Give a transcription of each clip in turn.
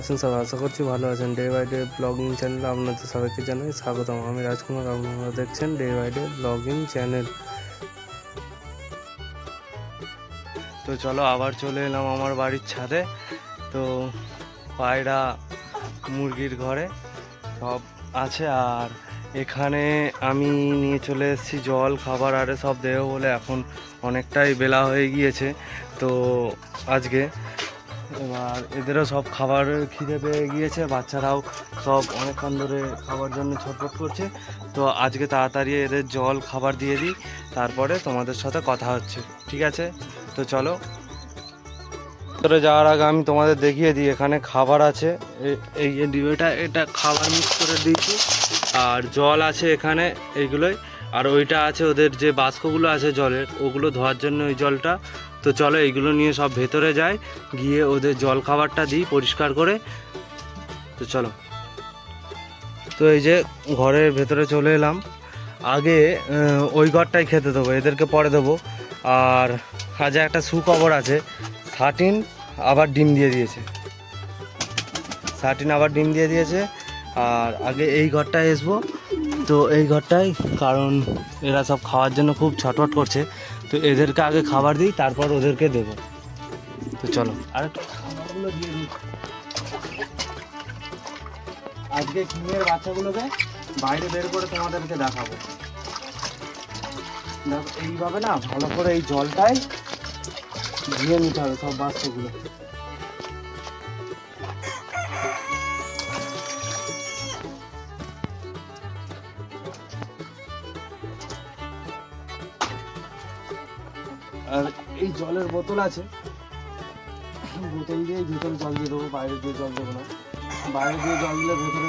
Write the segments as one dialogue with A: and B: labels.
A: আছেন, সব আশা করছি ভালো আছেন। Day by day blogging channel আপনাদের সবাইকে জানাই স্বাগতম। আমি রাজকুমার, আপনারা দেখছেন day by day blogging channel তো চলো আবার চলে এলাম আমার বাড়ির ছাদে। তো পায়রা, মুরগির ঘরে সব আছে। আর এখানে আমি নিয়ে চলে এসেছি জল, খাবার, আরে সব দেবো বলে এখন অনেকটাই বেলা হয়ে গিয়েছে। তো আজকে এবার এদেরও সব খাবার খিদে পেয়ে গিয়েছে, বাচ্চারাও সব অনেকক্ষণ ধরে খাবার জন্য ছটফট করছে। তো আজকে তাড়াতাড়ি এদের জল, খাবার দিয়ে দিই, তারপরে তোমাদের সাথে কথা হচ্ছে, ঠিক আছে? তো চলো। ভিতরে যাওয়ার আগে আমি তোমাদের দেখিয়ে দিই, এখানে খাবার আছে। এই যে ডিবেটা, এটা খাবার মিক্স করে দিয়েছি। আর জল আছে এখানে এইগুলোই। আর ওইটা আছে ওদের যে বাস্কগুলো আছে জলের, ওগুলো ধোয়ার জন্য ওই জলটা তো চলো এইগুলো নিয়ে সব ভেতরে যায় গিয়ে ওদের জল খাবারটা দিই পরিষ্কার করে। তো চলো। তো এই যে ঘরের ভেতরে চলে এলাম। আগে ওই ঘরটাই খেতে দেবো, এদেরকে পরে দেবো। আর আজ একটা সুখবর আছে থার্টিন আবার ডিম দিয়ে দিয়েছে। থার্টিন আবার ডিম দিয়ে দিয়েছে, আর আগে এই ঘরটায় আসব তো এই ঘরটাই কারণ এরা সব খাওয়ার জন্য খুব ছটফট করছে। তো এদেরকে আগে খাবার দিই, তারপর ওদেরকে দেব। তো চলো আর খাবারগুলো দিয়ে দিই। আজকে কিমের বাচ্চাগুলোকে বাইরে বের করে তোমাদেরকে দেখাবো। দেখো, এইভাবে না ভালো করে এই জলটাই ধুয়ে নিতে হবে সব বাচ্চাগুলো জলের বোতল আছে। বোতল দিয়ে ভেতরে জল দিয়ে দেবো, বাইরে দিয়ে জল দেবো না। বাইরে দিয়ে জল দিলে ভেতরে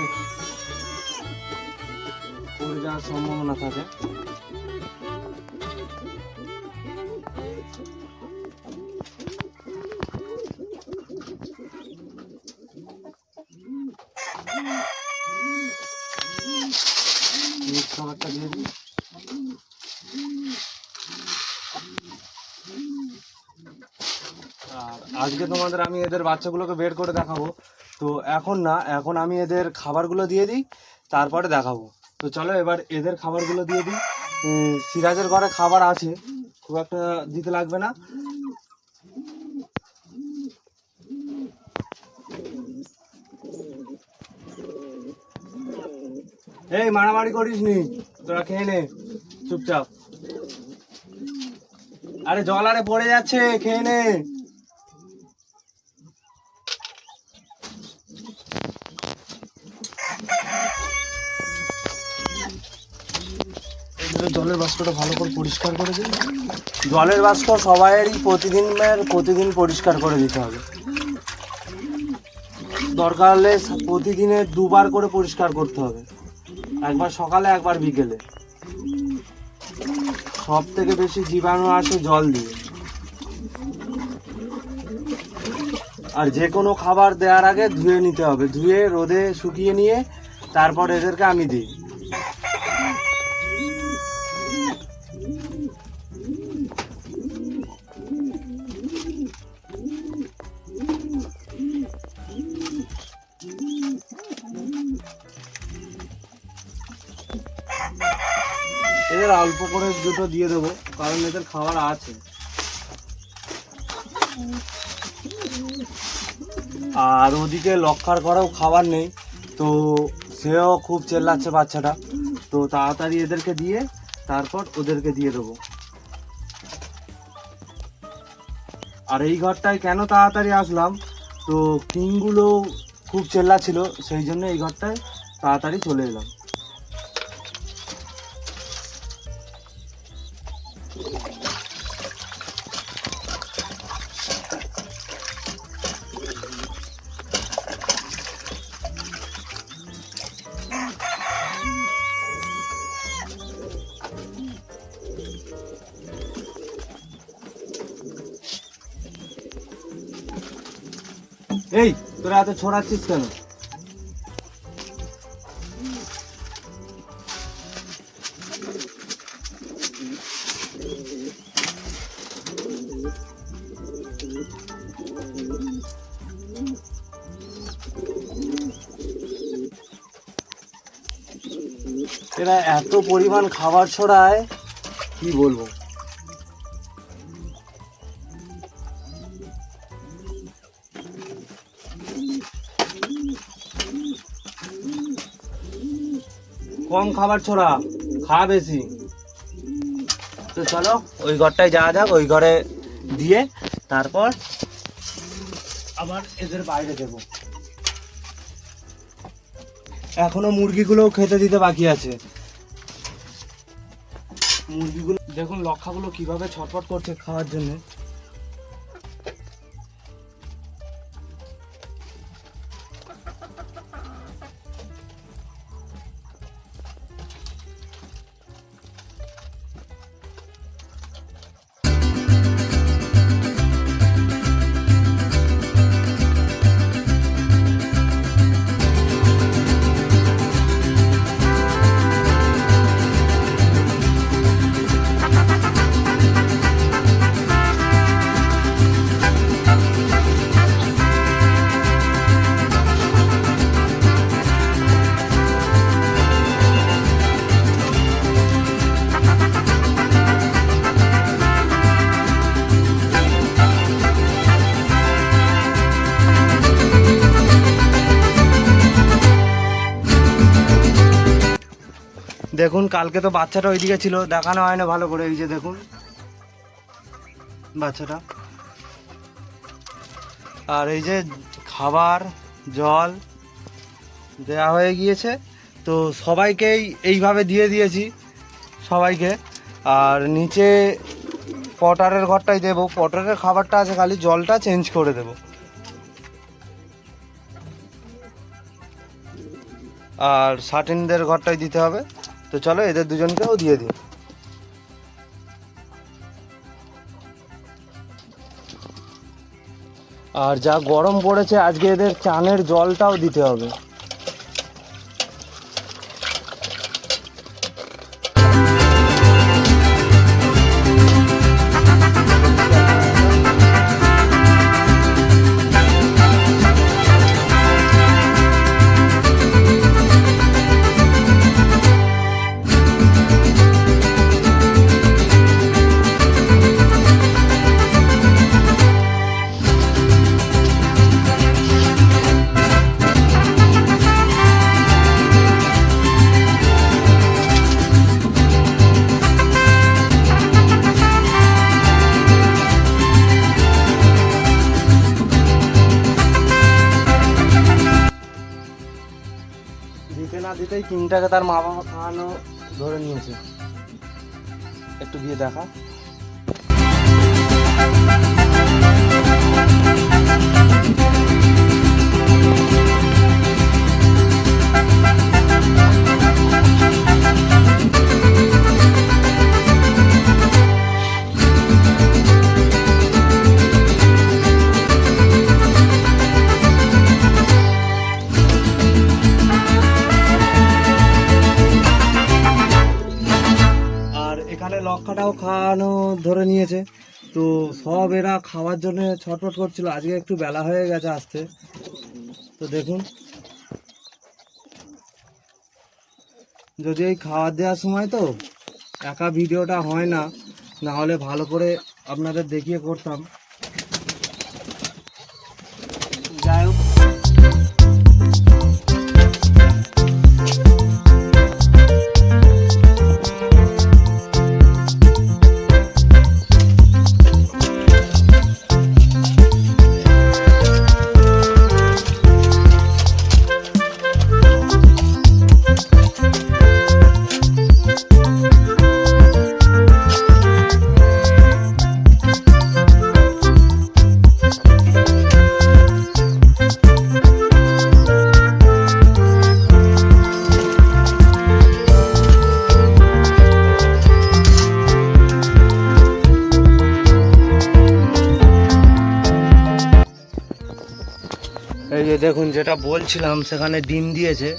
A: পড়ে যাওয়ার সম্ভাবনা থাকে। আজকে তোমাদের আমি এদের বাচ্চাগুলোকে বের করে দেখাবো। তো এখন না, এখন আমি এদের খাবারগুলো দিয়ে দিই, তারপরে দেখাবো। তো চলো এবার এদের খাবারগুলো দিয়ে দিই। সিরাজের ঘরে খাবার আছে, খুব একটা দিতে লাগবে না। এই, মারামারি করিস নি, তোরা খেয়ে নে, চুপচাপ। আরে জল আরে পড়ে যাচ্ছে, খেয়ে নে এগুলো জলের বাষ্পটা ভালো করে পরিষ্কার করে দিন। জলের বাষ্প সবাইয়েরই প্রতিদিনের, প্রতিদিন পরিষ্কার করে দিতে হবে। দরকার হলে প্রতিদিনে দুবার করে পরিষ্কার করতে হবে। একবার সকালে, একবার বিকেলে। সব থেকে বেশি জীবাণু আসে জল দিয়ে। আর যে কোনো খাবার দেওয়ার আগে ধুয়ে নিতে হবে। ধুয়ে, রোদে শুকিয়ে নিয়ে তারপর এদেরকে আমি দিই। দুটো দিয়ে দেবো, কারণ এদের খাবার আছে। আর ওদিকে লক্ষার করেও খাবার নেই, তো সেও খুব চেল্লাচ্ছে বাচ্চাটা। তো তাড়াতাড়ি এদেরকে দিয়ে তারপর ওদেরকে দিয়ে দেবো। আর এই ঘরটায় কেন তাড়াতাড়ি আসলাম? তো কিংগুলো খুব চেল্লাছিল সেই জন্য এই ঘরটায় তাড়াতাড়ি চলে এলাম। এত ছড়াচ্ছিস কেন? এরা এত পরিমাণ খাবার ছড়ায় কি বলব? কম খাবার ছড়া, খা বেশি। তো চলো, ওই ঘরটায় যাওয়া যাক, ওই ঘরে দিয়ে তারপর আবার এদের বাইরে দেবো। এখনও মুরগিগুলোও খেতে দিতে বাকি আছে। মুরগিগুলো দেখুন, লক্ষাগুলো কীভাবে ছটফট করছে খাওয়ার জন্য। দেখুন, কালকে তো বাচ্চাটা ওইদিকে ছিল, দেখানো হয় না ভালো করে, এই যে দেখুন। বাচ্চাটা। আর এই যে খাবার, জল দেওয়া হয়ে গিয়েছে, তো সবাইকেই এইভাবে দিয়ে দিয়েছি, সবাইকে। আর নিচে পটারের ঘরটাই দেবো। পটারের খাবারটা আছে, খালি জলটা চেঞ্জ করে দেবো। আর সাটিনদের ঘরটাই দিতে হবে। তো চলো এদের দুজনকেও দিয়ে দিই। আর যা গরম পড়েছে, আজকে এদের চানের জলটাও দিতে হবে। তিনটাকে তার মা বাবা খাওয়ানো ধরে নিয়েছে। একটু গিয়ে দেখা। খাওয়ানো ধরে নিয়েছে। তো সব এরা খাওয়ার জন্য ছটফট করছিল। আজকে একটু বেলা হয়ে গেছে আসতে। তো দেখুন। যদি এই খাওয়ার দেওয়ার সময় তো একা ভিডিওটা হয় না না হলে ভালো করে আপনাদের দেখিয়ে করতাম। যেটা সেখানে ডিম দিয়েছে।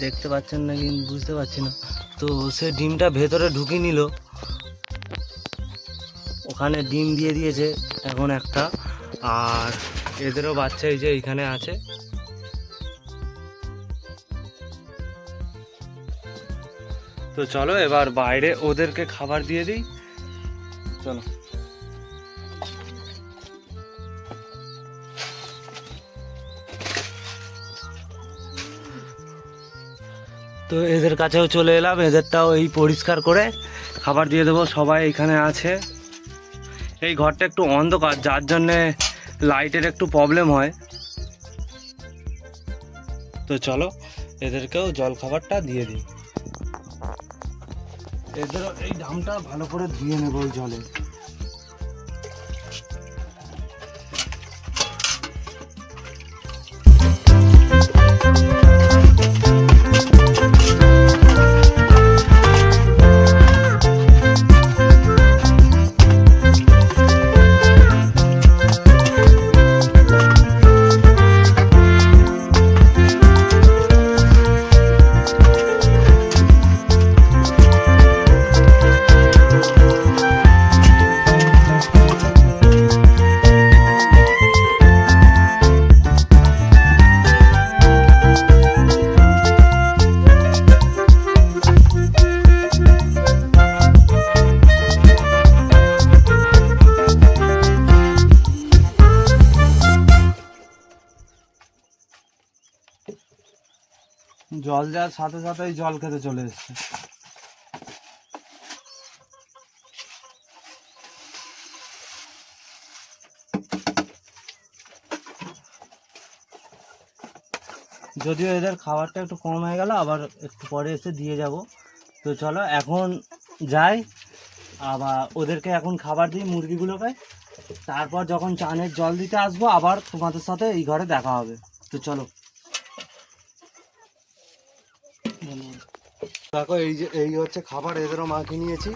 A: দেখতে পাচ্ছেন না কি, বুঝতে পারছি না। তো সে ডিমটা ভেতরে ঢুকিয়ে নিল। ওখানে ডিম দিয়ে দিয়েছে এখন একটা। আর এদেরও বাচ্চা এই যে এইখানে আছে। তো চলো, এবার বাইরে ওদেরকে খাবার দিয়ে দিই। চলো। তো এদের কাছেও চলে এলাম, এদেরটাও এই পরিষ্কার করে খাবার দিয়ে দেবো, সবাই এখানে আছে। এই ঘরটা একটু অন্ধকার, যার জন্যে লাইটের একটু প্রবলেম হয়। তো চলো, এদেরকেও জল খাবারটা দিয়ে দিই। এদেরও এই ডামটা ভালো করে ধুয়ে নেব ওই জলে। জল যাওয়ার সাথে সাথেই জল খেতে চলে এসছে। যদিও এদের খাবারটা একটু কম হয়ে গেল, আবার একটু পরে এসে দিয়ে যাব। তো চলো, এখন যাই। আবার ওদেরকে এখন খাবার দিই মুরগিগুলোকে। তারপর যখন চানের জল দিতে আসব, আবার তোমাদের সাথে এই ঘরে দেখা হবে। তো চলো। দেখো, এই যে, এই হচ্ছে খাবার এদেরও মাখিয়ে নিয়েছি।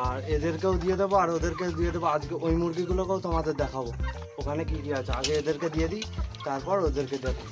A: আর এদেরকেও দিয়ে দেবো, আর ওদেরকে দিয়ে দেবো। আজকে ওই মুরগিগুলোকেও তোমাদের দেখাবো। ওখানে কি কি আছে? আগে এদেরকে দিয়ে দিই, তারপর ওদেরকে এদিকে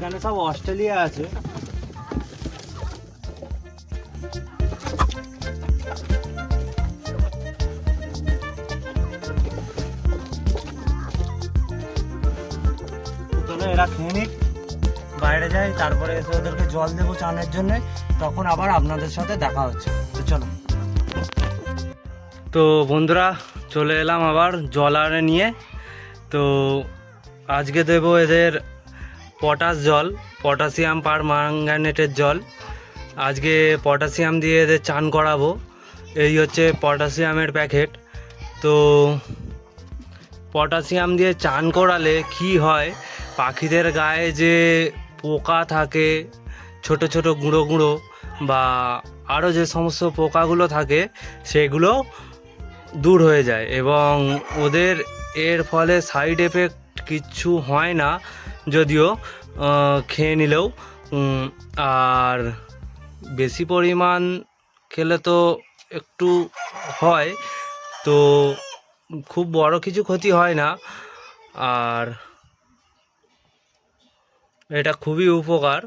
A: এখানে সব অস্ট্রেলিয়া আছে। এরা খেয়ে নিক, বাইরে যাই, তারপরে এসে ওদেরকে জল দেবো চানের জন্য, তখন আবার আপনাদের সাথে দেখা হচ্ছে। তো চলো। তো বন্ধুরা, চলে এলাম আবার জল আরে নিয়ে। তো আজকে দেব এদের পটাশ জল, পটাশিয়াম পার ম্যাঙ্গানেটের জল। আজকে পটাশিয়াম দিয়ে এদের চান করাবো। এই হচ্ছে পটাশিয়ামের প্যাকেট। তো পটাশিয়াম দিয়ে চান করালে কি হয়? পাখিদের গায়ে যে পোকা থাকে, ছোট ছোট গুঁড়ো গুঁড়ো বা আরও যে সমস্ত পোকাগুলো থাকে, সেগুলো দূর হয়ে যায় এবং ওদের এর ফলে সাইড এফেক্ট কিচ্ছু হয় না, যদিও খেয়ে নিলেও। আর বেশি পরিমাণ খেলে তো একটু হয়, তো খুব বড় কিছু ক্ষতি হয় না। আর এটা খুবই উপকার।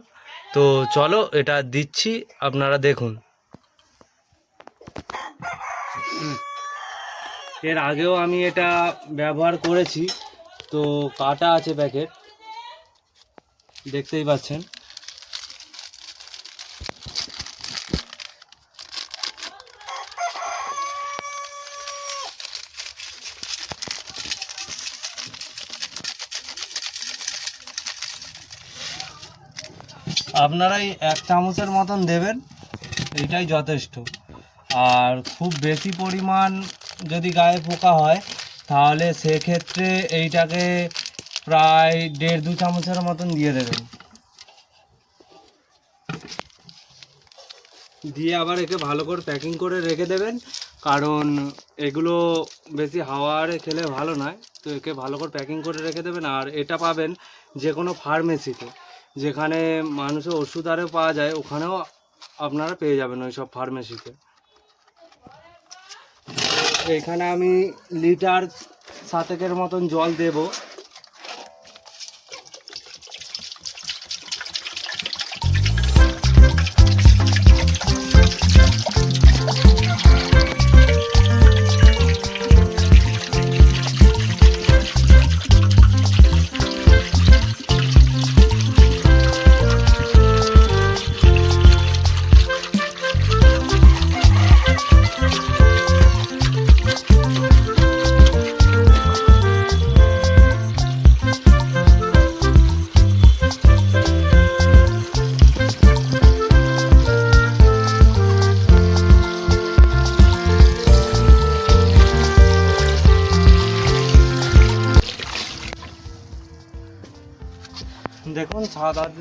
A: তো চলো, এটা দিচ্ছি, আপনারা দেখুন। এর আগেও আমি এটা ব্যবহার করেছি। তো কাটা আছে প্যাকেট। দেখতেই পাচ্ছেন। আপনারাই এক চামচের মতন দেবেন এইটাই যথেষ্ট। আর খুব বেশি পরিমাণ যদি গায়ে পোকা হয় তাহলে সেক্ষেত্রে এইটাকে প্রায় দেড় দু চামচের মতন দিয়ে দেবেন। দিয়ে আবার একে ভালো করে প্যাকিং করে রেখে দেবেন, কারণ এগুলো বেশি হাওয়ারে খেলে ভালো নয়। তো একে ভালো করে প্যাকিং করে রেখে দেবেন, আর এটা পাবেন যে কোনো ফার্মেসিতে যেখানে মানুষের ওষুধ আরে পাওয়া যায়, ওখানেও আপনারা পেয়ে যাবেন ওই সব ফার্মেসিতে এখানে আমি লিটার সাতেকের মতন জল দেব।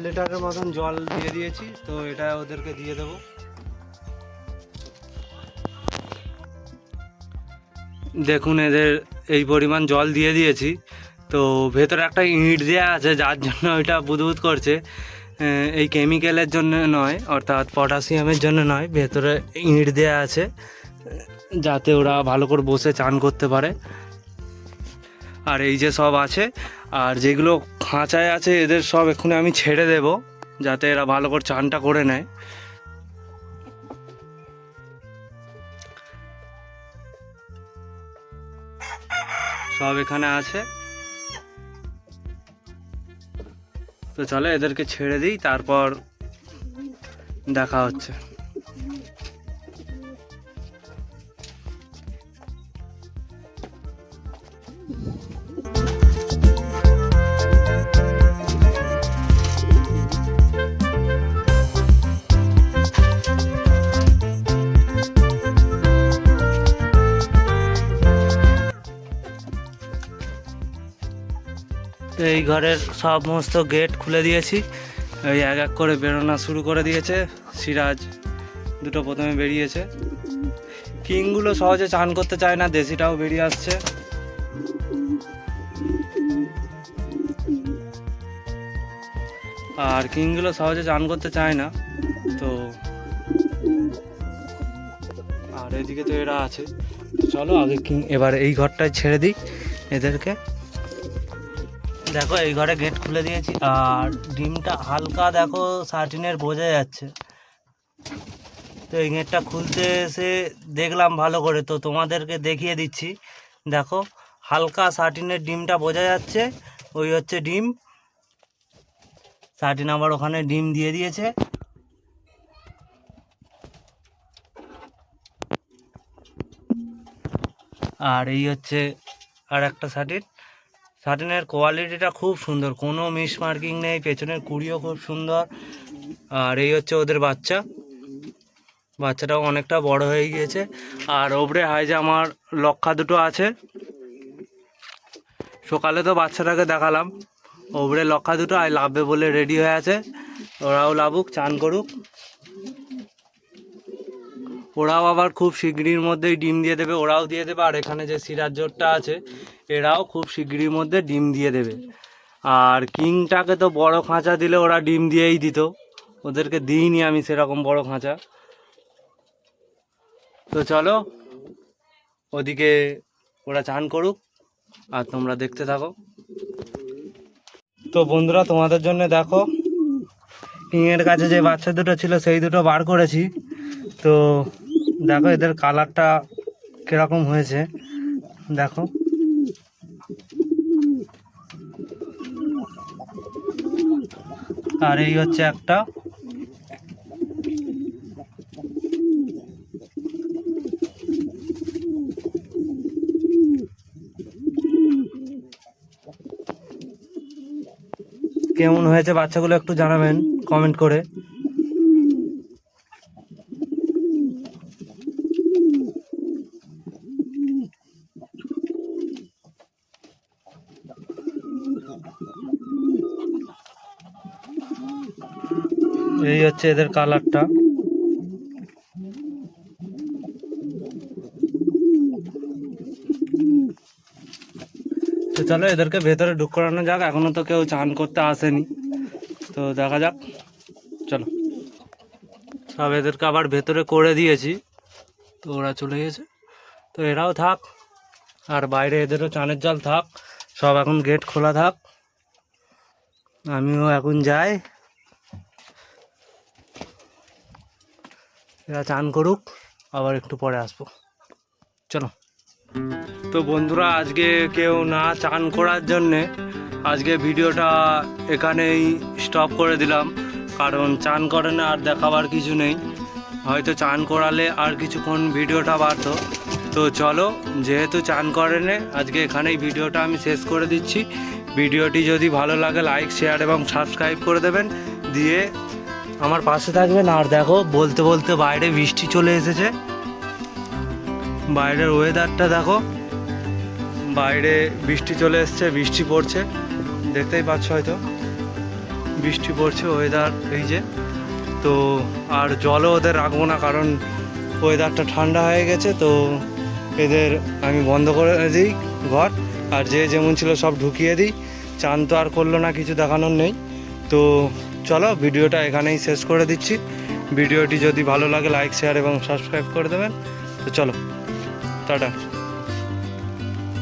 A: লিটারের মতন জল দিয়ে দিয়েছি, তো এটা ওদেরকে দিয়ে দেবো। দেখুন এদের এই পরিমাণ জল দিয়ে দিয়েছি, তো ভেতরে একটা ইঁট দেওয়া আছে, যার জন্য ওইটা বুদবুদ করছে। এই কেমিক্যালের জন্য নয়, অর্থাৎ পটাশিয়ামের জন্য নয়, ভেতরে ইঁট দেওয়া আছে, যাতে ওরা ভালো করে বসে চান করতে পারে। আর এই যে সব আছে, আর যেগুলো খাঁচায় আছে এদের সব এক্ষুনি আমি ছেড়ে দেব, যাতে এরা ভালো করে চানটা করে নেয়। সব এখানে আছে। তো চলো এদেরকে ছেড়ে দিই, তারপর দেখা হচ্ছে। এই ঘরের সমস্ত গেট খুলে দিয়েছি। এই এক এক করে বেরোনো শুরু করে দিয়েছে। সিরাজ দুটো প্রথমে বেরিয়েছে। কিংগুলো সহজে চান করতে চায় না, দেশিটাও বেরিয়ে আসছে। আর কিংগুলো সহজে চান করতে চায় না, তো আর এদিকে তো এরা আছে। চলো আগে কিং এবার এই ঘরটায় ছেড়ে দিই এদেরকে। দেখো, এই ঘরে গেট খুলে দিয়েছি। আর ডিমটা হালকা দেখো সার্টিনের বোঝা যাচ্ছে। তো এই গেটটা খুলতে এসে দেখলাম ভালো করে। তো তোমাদেরকে দেখিয়ে দিচ্ছি। দেখো, হালকা সার্টিনের ডিমটা বোঝা যাচ্ছে। ওই হচ্ছে ডিম। সার্টিন আবার ওখানে ডিম দিয়ে দিয়েছে। আর এই হচ্ছে আর একটা সার্টিন সাটিনের কোয়ালিটিটা খুব সুন্দর। কোনো মিস মার্কিং নেই, পেছনের কুড়িও খুব সুন্দর। আর এই হচ্ছে ওদের বাচ্চা। বাচ্চাটাও অনেকটা বড় হয়ে গিয়েছে। আর ওপরে হাই যে আমার লক্ষা দুটো আছে। সকালে তো বাচ্চাটাকে দেখালাম। ওপরে লক্ষা দুটো, আর লাভবে বলে রেডি হয়ে আছে। ওরাও লাভুক চান করুক। ওরাও আবার খুব শিগগিরির মধ্যেই ডিম দিয়ে দেবে, ওরাও দিয়ে দেবে। আর এখানে যে সিরাজ জোরটা আছে এরাও খুব শিগগিরির মধ্যে ডিম দিয়ে দেবে। আর কিংটাকে তো বড় খাঁচা দিলে ওরা ডিম দিয়েই দিত। ওদেরকে দিইনি আমি সেরকম বড় খাঁচা। তো চলো, ওদিকে ওরা চান করুক, আর তোমরা দেখতে থাকো। তো বন্ধুরা, তোমাদের জন্য দেখো কিংয়ের কাছে যে বাচ্চা দুটো ছিল, সেই দুটো বার করেছি। তো দেখো এদের কালারটা কীরকম হয়েছে। দেখো। আর এই হচ্ছে একটা। কেমন হয়েছে বাচ্চাগুলো একটু জানাবেন কমেন্ট করে এই হচ্ছে এদের কালারটা। তো চলো এদেরকে ভেতরে ঢুক করানো যাক, এখনও তো কেউ চান করতে আসেনি। তো দেখা যাক, চলো। সব এদেরকে আবার ভেতরে করে দিয়েছি, তো ওরা চলে গেছে। তো এরাও থাক, আর বাইরে এদেরও চানের জল থাক, সব এখন গেট খোলা থাক। আমিও এখন যাই। এরা চান করুক, আবার একটু পরে আসব। চলো। তো বন্ধুরা, আজকে কেউ না চান করার জন্যে আজকে ভিডিওটা এখানেই স্টপ করে দিলাম। কারণ চান করে না আর দেখাবার কিছু নেই। হয়তো চান করালে আর কিছুক্ষণ ভিডিওটা বাড়তো। তো চলো, যেহেতু চান করে নে, আজকে এখানেই ভিডিওটা আমি শেষ করে দিচ্ছি। ভিডিওটি যদি ভালো লাগে লাইক শেয়ার এবং সাবস্ক্রাইব করে দেবেন। দিয়ে আমার পাশে থাকবেন আর দেখো, বলতে বলতে বাইরে বৃষ্টি চলে এসেছে। বাইরের ওয়েদারটা দেখো, বাইরে বৃষ্টি চলে এসছে, বৃষ্টি পড়ছে, দেখতেই পাচ্ছ হয়তো। বৃষ্টি পড়ছে ওয়েদার এই যে। তো, আর জলও ওদের রাখব না, কারণ ওয়েদারটা ঠান্ডা হয়ে গেছে, তো এদের আমি বন্ধ করে দিই ঘর। আর যে যেমন ছিল সব ঢুকিয়ে দিই। চান তো আর করল না, কিছু দেখানোর নেই। তো চলো ভিডিওটা এখানেই শেষ করে দিচ্ছি। ভিডিওটি যদি ভালো লাগে লাইক শেয়ার এবং সাবস্ক্রাইব করে দেবেন। তো চলো, টাটা।